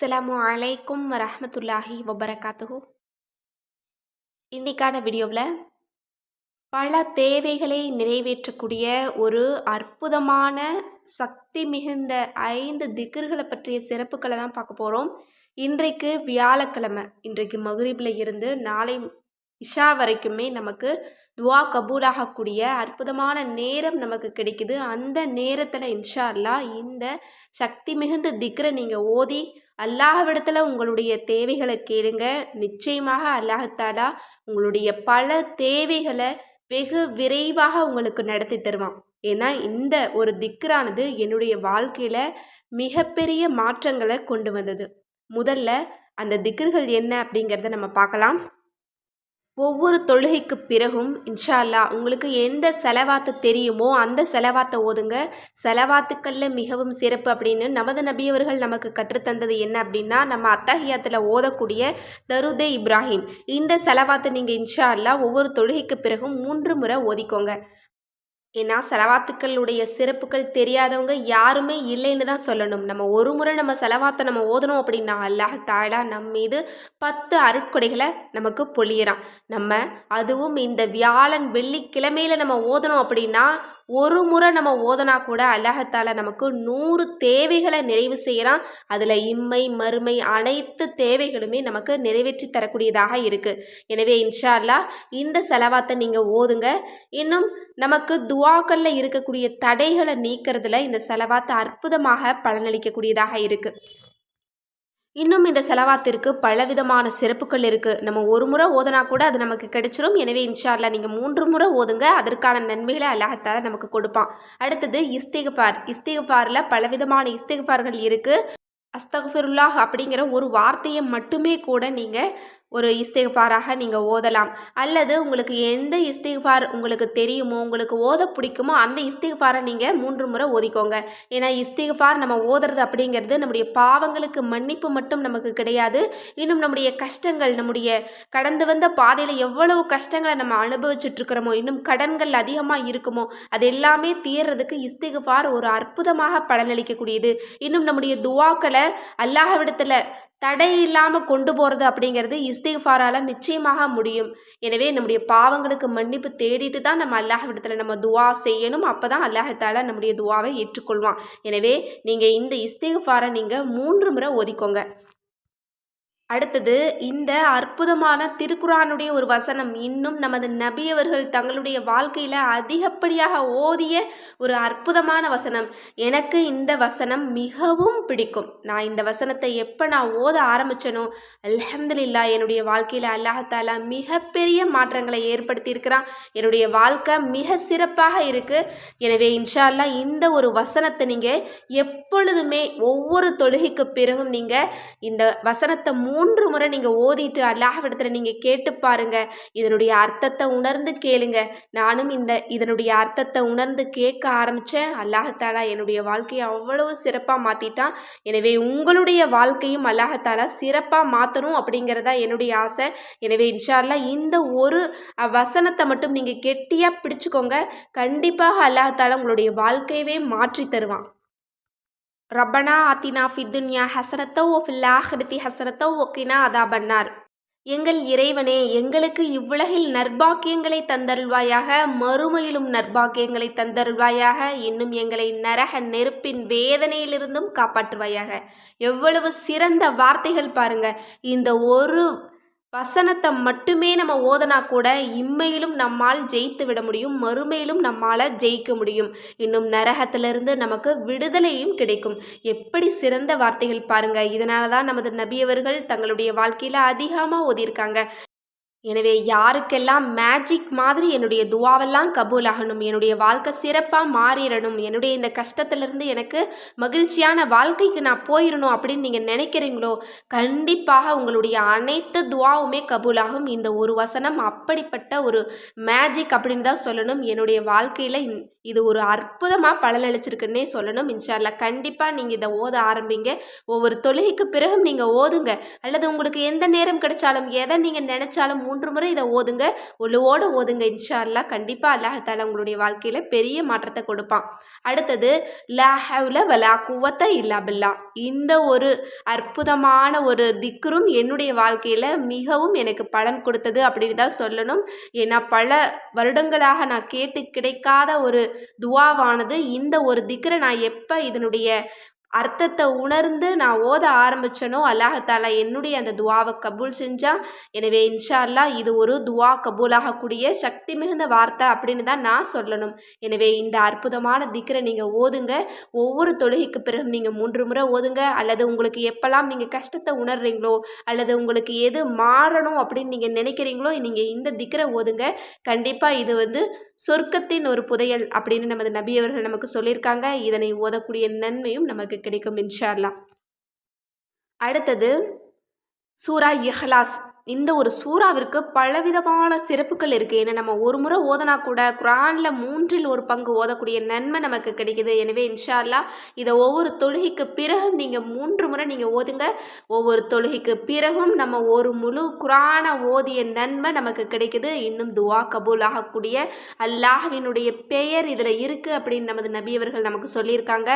அஸ்ஸலாமு அலைக்கும் வரஹ்மத்துல்லாஹி வபரகாத்துஹு. இன்றைக்கான வீடியோவில் பல தேவைகளை நிறைவேற்றக்கூடிய ஒரு அற்புதமான சக்தி மிகுந்த ஐந்து திக்ர்களை பற்றிய சிறப்புகளை தான் பார்க்க போகிறோம் இன்றைக்கு வியாழக்கிழமை இன்றைக்கு மகரீபில் இருந்து நாளை இஷா வரைக்குமே நமக்கு துவா கபூலாகக்கூடிய அற்புதமான நேரம் நமக்கு கிடைக்குது. அந்த நேரத்தில் இன்ஷா அல்லா இந்த சக்தி மிகுந்த திக்ரை நீங்கள் ஓதி அல்லாஹ்விடத்தில் உங்களுடைய தேவைகளை கேளுங்க. நிச்சயமாக அல்லாஹத்தாலா உங்களுடைய பல தேவைகளை வெகு விரைவாக உங்களுக்கு நடத்தி தருவான். ஏன்னா இந்த ஒரு திக்ரானது என்னுடைய வாழ்க்கையில் மிகப்பெரிய மாற்றங்களை கொண்டு வந்தது. முதல்ல அந்த திக்ர்கள் என்ன அப்படிங்கிறத நம்ம பார்க்கலாம். ஒவ்வொரு தொழுகைக்கு பிறகும் இன்ஷா அல்லா உங்களுக்கு எந்த செலவாத்து தெரியுமோ அந்த செலவாத்தை ஓதுங்க. செலவாத்துக்களில் மிகவும் சிறப்பு அப்படின்னு நமது நபியவர்கள் நமக்கு கற்றுத்தந்தது என்ன அப்படின்னா நம்ம அத்தஹியாத்தில் ஓதக்கூடிய தருதே இப்ராஹிம். இந்த செலவாத்தை நீங்கள் இன்ஷா அல்லா ஒவ்வொரு தொழுகைக்கு பிறகும் மூன்று முறை ஓதிக்கோங்க. ஏன்னா செலவாத்துக்களுடைய சிறப்புகள் தெரியாதவங்க யாருமே இல்லைன்னு தான் சொல்லணும். நம்ம ஒரு முறை நம்ம செலவாத்தை நம்ம ஓதணும் அப்படின்னா அல்லாஹ் தாழா நம் மீது பத்து அருட்கொடைகளை நமக்கு பொழியிறான். நம்ம அதுவும் இந்த வியாழன் வெள்ளிக்கிழமையில் நம்ம ஓதணும் அப்படின்னா ஒரு முறை நம்ம ஓதனா கூட அல்லாஹத்தால நமக்கு நூறு தேவைகளை நிறைவு செய்கிறான் அதில் இம்மை மறுமை அனைத்து தேவைகளுமே நமக்கு நிறைவேற்றி தரக்கூடியதாக இருக்குது எனவே இன்ஷா அல்லா இந்த செலவாத்தை நீங்கள் ஓதுங்க. இன்னும் நமக்கு துவாக்களில் இருக்கக்கூடிய தடைகளை நீக்கிறதுல இந்த செலவாத்து அற்புதமாக பலனளிக்கக்கூடியதாக இருக்குது இன்னும் இந்த செலவாத்திற்கு பலவிதமான சிறப்புகள் இருக்குது நம்ம ஒரு முறை ஓதனா கூட அது நமக்கு கிடைச்சிரும். எனவே இன்ஷால்லா நீங்கள் மூன்று முறை ஓதுங்க. அதற்கான நன்மைகளை அல்லாஹத்தால நமக்கு கொடுப்பான். அடுத்தது இஸ்திகஃபார். இஸ்திகஃபாரில் பலவிதமான இஸ்திகஃபார்கள் இருக்குது அஸ்தகஃபிருல்லாஹ் அப்படிங்கிற ஒரு வார்த்தையை மட்டுமே கூட நீங்கள் ஒரு இஸ்திஃபாராக நீங்கள் ஓதலாம். அல்லது உங்களுக்கு எந்த இஸ்திஃபார் உங்களுக்கு தெரியுமோ உங்களுக்கு ஓத பிடிக்குமோ அந்த இஸ்திஃபாரை நீங்கள் மூன்று முறை ஓதிக்கோங்க. ஏன்னா இஸ்திஃபார் நம்ம ஓதுறது அப்படிங்கிறது நம்முடைய பாவங்களுக்கு மன்னிப்பு மட்டும் நமக்கு கிடையாது. இன்னும் நம்முடைய கஷ்டங்கள் நம்முடைய கடந்து வந்த பாதையில் எவ்வளவு கஷ்டங்களை நம்ம அனுபவிச்சுட்ருக்கிறோமோ இன்னும் கடன்கள் அதிகமாக இருக்குமோ அது எல்லாமே தீர்றதுக்கு இஸ்திஃபார் ஒரு அற்புதமாக பலனளிக்கக்கூடியது. இன்னும் நம்முடைய துவாக்களை அல்லாஹ்விடத்தில் தடை இல்லாமல் கொண்டு போகிறது அப்படிங்கிறது இஸ்திஃபாரால் நிச்சயமாக முடியும். எனவே நம்முடைய பாவங்களுக்கு மன்னிப்பு தேடிட்டு தான் நம்ம அல்லாஹ் விடத்தில் நம்ம துவா செய்யணும். அப்போ தான் அல்லாஹத்தால நம்முடைய துவாவை ஏற்றுக்கொள்வான். எனவே நீங்கள் இந்த இஸ்திஃபாரை நீங்கள் மூன்று முறை ஒதுக்கோங்க அடுத்தது இந்த அற்புதமான திருக்குறானுடைய ஒரு வசனம். இன்னும் நமது நபியவர்கள் தங்களுடைய வாழ்க்கையில் அதிகப்படியாக ஓதிய ஒரு அற்புதமான வசனம். எனக்கு இந்த வசனம் மிகவும் பிடிக்கும். நான் இந்த வசனத்தை எப்போ நான் ஓத ஆரம்பித்தனோ அலமதுல்லா என்னுடைய வாழ்க்கையில் அல்லாஹாலா மிகப்பெரிய மாற்றங்களை ஏற்படுத்தியிருக்கிறான். என்னுடைய வாழ்க்கை மிக சிறப்பாக இருக்குது எனவே இன்ஷா அல்லா இந்த ஒரு வசனத்தை நீங்கள் எப்பொழுதுமே ஒவ்வொரு தொழுகைக்கு பிறகும் நீங்கள் இந்த வசனத்தை மூ மூன்று முறை நீங்கள் ஓதிட்டு அல்லாஹ்விடத்தில் நீங்கள் கேட்டு பாருங்க. இதனுடைய அர்த்தத்தை உணர்ந்து கேளுங்க. நானும் இந்த இதனுடைய அர்த்தத்தை உணர்ந்து கேட்க ஆரம்பித்தேன் அல்லாஹாலா என்னுடைய வாழ்க்கையை அவ்வளவு சிறப்பாக மாற்றிட்டான் எனவே உங்களுடைய வாழ்க்கையும் அல்லாஹாலா சிறப்பாக மாற்றணும் அப்படிங்கிறதா என்னுடைய ஆசை. எனவே இன்ஷால்லா இந்த ஒரு வசனத்தை மட்டும் நீங்கள் கெட்டியாக பிடிச்சிக்கோங்க. கண்டிப்பாக அல்லாஹாலா உங்களுடைய வாழ்க்கையவே மாற்றி தருவான். ரப்பனா ஆத்தினா ஃபித்துன்யா ஹசனத்தோ ஓ ஃபில் ஹசனத்தோ ஒக்கினா அதா பண்ணார் எங்கள் இறைவனே எங்களுக்கு இவ்வுலகில் நற்பாக்கியங்களை தந்தருள்வாயாக மறுமையிலும் நற்பாக்கியங்களை தந்தருள்வாயாக இன்னும் எங்களை நரக நெருப்பின் வேதனையிலிருந்தும் காப்பாற்றுவாயாக. எவ்வளவு சிறந்த வார்த்தைகள் பாருங்க. இந்த ஒரு வசனத்தை மட்டுமே நம்ம ஓதனா கூட இம்மையிலும் நம்மால் ஜெயித்து விட முடியும் மறுமையிலும் நம்மால் ஜெயிக்க முடியும். இன்னும் நரகத்திலிருந்து நமக்கு விடுதலையும் கிடைக்கும். எப்படி சிறந்த வார்த்தைகள் பாருங்க. இதனால தான் நமது நபியவர்கள் தங்களுடைய வாழ்க்கையில் அதிகமாக ஓதியிருக்காங்க. எனவே யாருக்கெல்லாம் மேஜிக் மாதிரி என்னுடைய துவாவெல்லாம் கபூல் ஆகணும் என்னுடைய வாழ்க்கை சிறப்பாக மாறிடணும் என்னுடைய இந்த கஷ்டத்துலேருந்து எனக்கு மகிழ்ச்சியான வாழ்க்கைக்கு நான் போயிடணும் அப்படின்னு நீங்கள் நினைக்கிறீங்களோ கண்டிப்பாக உங்களுடைய அனைத்து துவாவுமே கபூலாகும். இந்த ஒரு வசனம் அப்படிப்பட்ட ஒரு மேஜிக் அப்படின்னு தான் சொல்லணும். என்னுடைய வாழ்க்கையில் இது ஒரு அற்புதமாக பலனளிச்சிருக்குன்னே சொல்லணும். இன்ஷால்லா கண்டிப்பாக நீங்கள் இதை ஓத ஆரம்பிங்க. ஒவ்வொரு தொழுகைக்கு பிறகும் நீங்கள் ஓதுங்க. அல்லது உங்களுக்கு எந்த நேரம் கிடைச்சாலும் எதை நீங்கள் நினச்சாலும் மூன்று முறை இதை ஓதுங்க. ஒழுவோடு ஓதுங்க. இன்ஷா அல்லா கண்டிப்பாக அல்லாஹால உங்களுடைய வாழ்க்கையில் பெரிய மாற்றத்தை கொடுப்பான். அடுத்தது லா ஹவ்ல வலா குவத்த இல்லா பில்லா. இந்த ஒரு அற்புதமான ஒரு திக்ரும் என்னுடைய வாழ்க்கையில் மிகவும் எனக்கு பலன் கொடுத்தது அப்படின்னு தான் சொல்லணும். ஏன்னா பல வருடங்களாக நான் கேட்டு கிடைக்காத ஒரு துவாவானது. இந்த ஒரு திக்கரை நான் எப்போ இதனுடைய அர்த்தத்தை உணர்ந்து நான் ஓத ஆரம்பித்தனோ அல்லாஹாலா என்னுடைய அந்த துவாவை கபூல் செஞ்சால் எனவே இன்ஷா அல்லா இது ஒரு துவா கபூலாகக்கூடிய சக்தி மிகுந்த வார்த்தை அப்படின்னு தான் நான் சொல்லணும். எனவே இந்த அற்புதமான திக்கரை நீங்கள் ஓதுங்க. ஒவ்வொரு தொழுகைக்கு பிறகு நீங்கள் மூன்று முறை ஓதுங்க. அல்லது உங்களுக்கு எப்போல்லாம் நீங்கள் கஷ்டத்தை உணர்றீங்களோ அல்லது உங்களுக்கு எது மாறணும் அப்படின்னு நீங்கள் நினைக்கிறீங்களோ நீங்கள் இந்த திக்கரை ஓதுங்க. கண்டிப்பாக இது வந்து சொர்க்கத்தின் ஒரு புதையல் அப்படின்னு நமது நபியவர்கள் நமக்கு சொல்லியிருக்காங்க. இதனை ஓதக்கூடிய நன்மையும் நமக்கு கிடைக்கும் இன்ஷால்லா அடுத்தது சூரா இஹ்லாஸ். இந்த ஒரு சூறாவிற்கு பலவிதமான சிறப்புகள் இருக்குது ஏன்னா நம்ம ஒரு முறை ஓதனா கூட குரானில் மூன்றில் ஒரு பங்கு ஓதக்கூடிய நன்மை நமக்கு கிடைக்குது. எனவே இன்ஷால்லா இதை ஒவ்வொரு தொழுகைக்கு பிறகும் நீங்கள் மூன்று முறை நீங்கள் ஓதுங்க. ஒவ்வொரு தொழுகைக்கு பிறகும் நம்ம ஒரு முழு குரான ஓதிய நன்மை நமக்கு கிடைக்குது. இன்னும் துவா கபூல் ஆகக்கூடிய அல்லாஹ்வினுடைய பெயர் இதில் இருக்குது அப்படின்னு நமது நபியவர்கள் நமக்கு சொல்லியிருக்காங்க.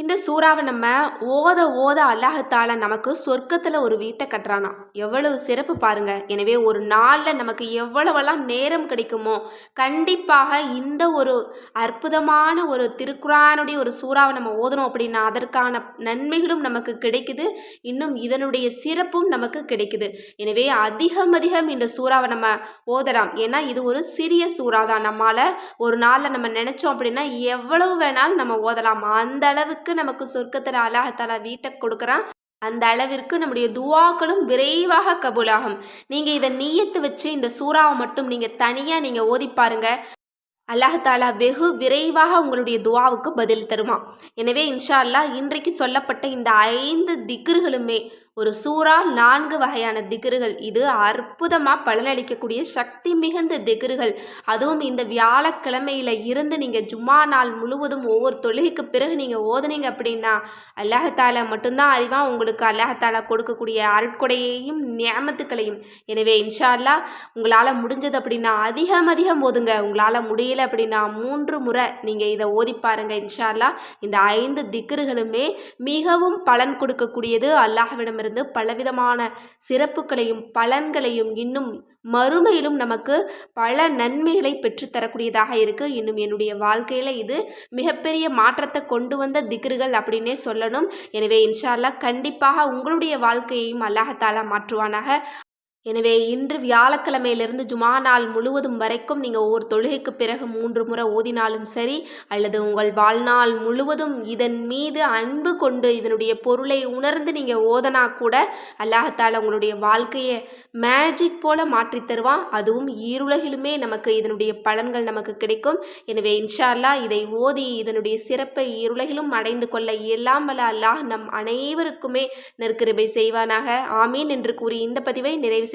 இந்த சூறாவை நம்ம ஓத ஓத அல்லாஹத்தால நமக்கு சொர்க்கத்தில் ஒரு வீட்டை கட்டுறானா. எவ்வளவு சிறப்பு பாருங்க. எனவே ஒரு நாளில் நமக்கு எவ்வளவெல்லாம் நேரம் கிடைக்குமோ கண்டிப்பாக இந்த ஒரு அற்புதமான ஒரு திருக்குறானுடைய ஒரு சூறாவை நம்ம ஓதணும் அப்படின்னா அதற்கான நன்மைகளும் நமக்கு கிடைக்குது. இன்னும் இதனுடைய சிறப்பும் நமக்கு கிடைக்குது. எனவே அதிகம் அதிகம் இந்த சூறாவை நம்ம ஓதலாம். ஏன்னா இது ஒரு சிறிய சூறா தான் ஒரு நாளில் நம்ம நினச்சோம் அப்படின்னா எவ்வளவு வேணாலும் நம்ம ஓதலாம். அந்த அளவுக்கு அளவிற்கு நமக்கு சொர்க்கத்தில் அல்லாஹாலா வீட்டை கொடுக்குறான். அந்த அளவிற்கு நம்முடைய துவாக்களும் விரைவாக கபூலாகும். நீங்கள் இதை நீயத்து வச்சு இந்த சூறாவை மட்டும் நீங்கள் தனியாக நீங்கள் ஓதி பாருங்க. அல்லாஹாலா வெகு விரைவாக உங்களுடைய துவாவுக்கு பதில் தருமா எனவே இன்ஷா அல்லாஹ் இன்றைக்கு சொல்லப்பட்ட இந்த ஐந்து திக்ருகளுமே ஒரு சூறா நான்கு வகையான திகர்கள் இது அற்புதமாக பலனளிக்கக்கூடிய சக்தி மிகுந்த திகர்கள் அதுவும் இந்த வியாழக்கிழமையில் இருந்து நீங்கள் ஜும்மா நாள் முழுவதும் ஒவ்வொரு தொழுகைக்கு பிறகு நீங்கள் ஓதுனீங்க அப்படின்னா அல்லாஹத்தால மட்டும்தான் அறிவாக உங்களுக்கு அல்லாஹத்தால கொடுக்கக்கூடிய அருட்கொடையையும் நியமத்துக்களையும். எனவே இன்ஷா அல்லா உங்களால் முடிஞ்சது அப்படின்னா அதிகம் அதிகம் ஓதுங்க. உங்களால் முடியல அப்படின்னா மூன்று முறை நீங்கள் இதை ஓதி பாருங்க இன்ஷால்லா இந்த ஐந்து திக்ருகளுமே மிகவும் பலன் கொடுக்கக்கூடியது அல்லாஹ்விடம் இருந்து பலவிதமான சிறப்புகளையும் பலன்களையும் இன்னும் மறுமையிலும் நமக்கு பல நன்மைகளை பெற்றுத்தரக்கூடியதாக இருக்குது இன்னும் என்னுடைய வாழ்க்கையில் இது மிகப்பெரிய மாற்றத்தை கொண்டு வந்த திகர்கள் அப்படின்னே சொல்லணும். எனவே இன்ஷால்லா கண்டிப்பாக உங்களுடைய வாழ்க்கையையும் அல்லாஹத்தாலா மாற்றுவானாக. எனவே இன்று வியாழக்கிழமையிலிருந்து ஜுமா நாள் முழுவதும் வரைக்கும் நீங்கள் ஒவ்வொரு தொழுகைக்கு பிறகு மூன்று முறை ஓதினாலும் சரி அல்லது உங்கள் வாழ்நாள் முழுவதும் இதன் மீது அன்பு கொண்டு இதனுடைய பொருளை உணர்ந்து நீங்கள் ஓதனா கூட அல்லாஹத்தால் உங்களுடைய வாழ்க்கையை மேஜிக் போல மாற்றி தருவான். அதுவும் ஈருலகிலுமே நமக்கு இதனுடைய பலன்கள் நமக்கு கிடைக்கும். எனவே இன்ஷால்லா இதை ஓதி இதனுடைய சிறப்பை ஈருலகிலும் அடைந்து கொள்ள எல்லாம் வல்ல அல்லாஹ் நம் அனைவருக்குமே நெருக்கிருபை செய்வானாக. ஆமீன் என்று கூறி இந்த பதிவை நிறைவு